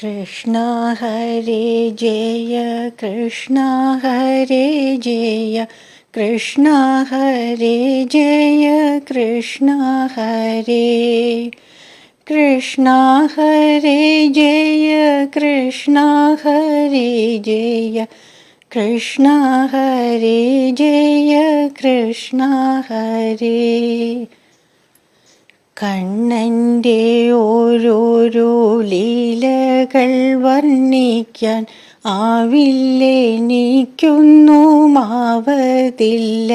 कृष्ण हरे जय कृष्ण हरे जय कृष्ण हरे जय कृष्ण हरे। कृष्ण हरे जय कृष्ण हरे जय कृष्ण हरे जय कृष्ण हरे। കണ്ണന്റെ ഓരോരോ ലീലകൾ വർണിക്കാൻ ആവില്ലെനിക്കൊന്നുമാവതില്ല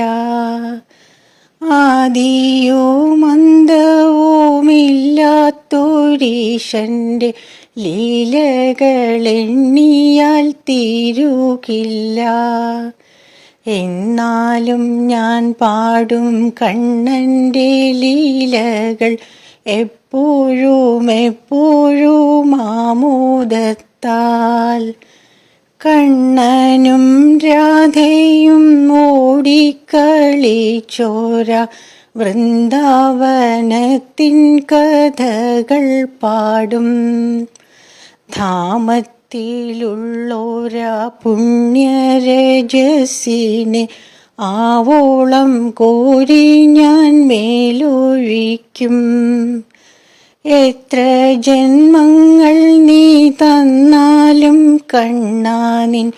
ആദിയോ മന്ദവുമില്ലാത്തൊരീശന്റെ ലീലകളെണ്ണിയാൽ തീരുകില്ല. എന്നാലും ഞാൻ പാടും കണ്ണന്റെ ലീലകൾ. എപ്പോഴും എപ്പോഴും ആമോദത്താൽ. കണ്ണനും രാധയും ഓടിക്കളിച്ചോര വൃന്ദാവനത്തിൻ കഥകൾ പാടും. ധാമത്തിലുള്ളോരാ പുണ്യരജസിനെ ആവോളം കോരി ഞാൻ മേലൊഴിക്കും. എത്ര ജന്മങ്ങൾ നീ തന്നാലും കണ്ണാനിൻ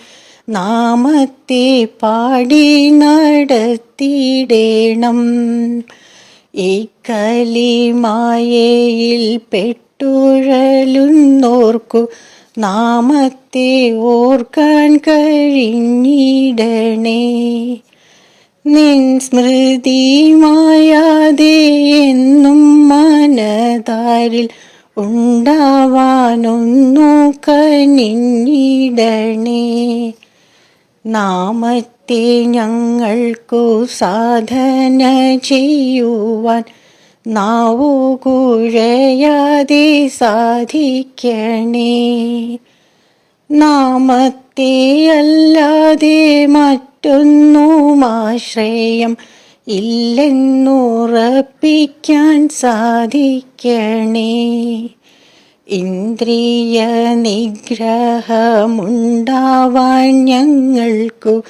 നാമത്തെ പാടി നടത്തിയിടേണം. ഈ കലിമായയിൽ പെട്ടുഴലുന്നോർക്കു നാമത്തെ ഓർക്കാൻ കഴിഞ്ഞിടണേ. നിൻ സ്മൃതി മായാതെ എന്നും മനതാരിൽ ഉണ്ടാവാനൊന്നു കനിഞ്ഞിടണേ. നാമത്തെ ഞങ്ങൾക്കു സാധന ചെയ്യുവാൻ നാവു കുഴയാതെ സാധിക്കണേ. നാമത്തെ അല്ലാതെ മറ്റൊന്നും ആശ്രയം ഇല്ലെന്നുറപ്പിക്കാൻ സാധിക്കണേ. ഇന്ദ്രിയ നിഗ്രഹമുണ്ടാവാൻ ഞങ്ങൾക്കു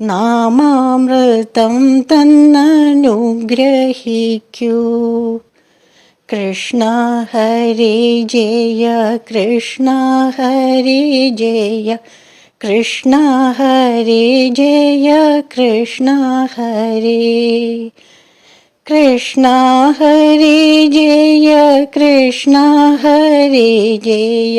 നാമാമൃതം തന്നനുഗ്രഹിക്കൂ കൃഷ്ണ ഹരേ ജയ കൃഷ്ണ ഹരേ ജയ കൃഷ്ണ ഹരേ ജയ കൃഷ്ണ ഹരേ കൃഷ്ണ ഹരേ ജയ കൃഷ്ണ ഹരേ ജയ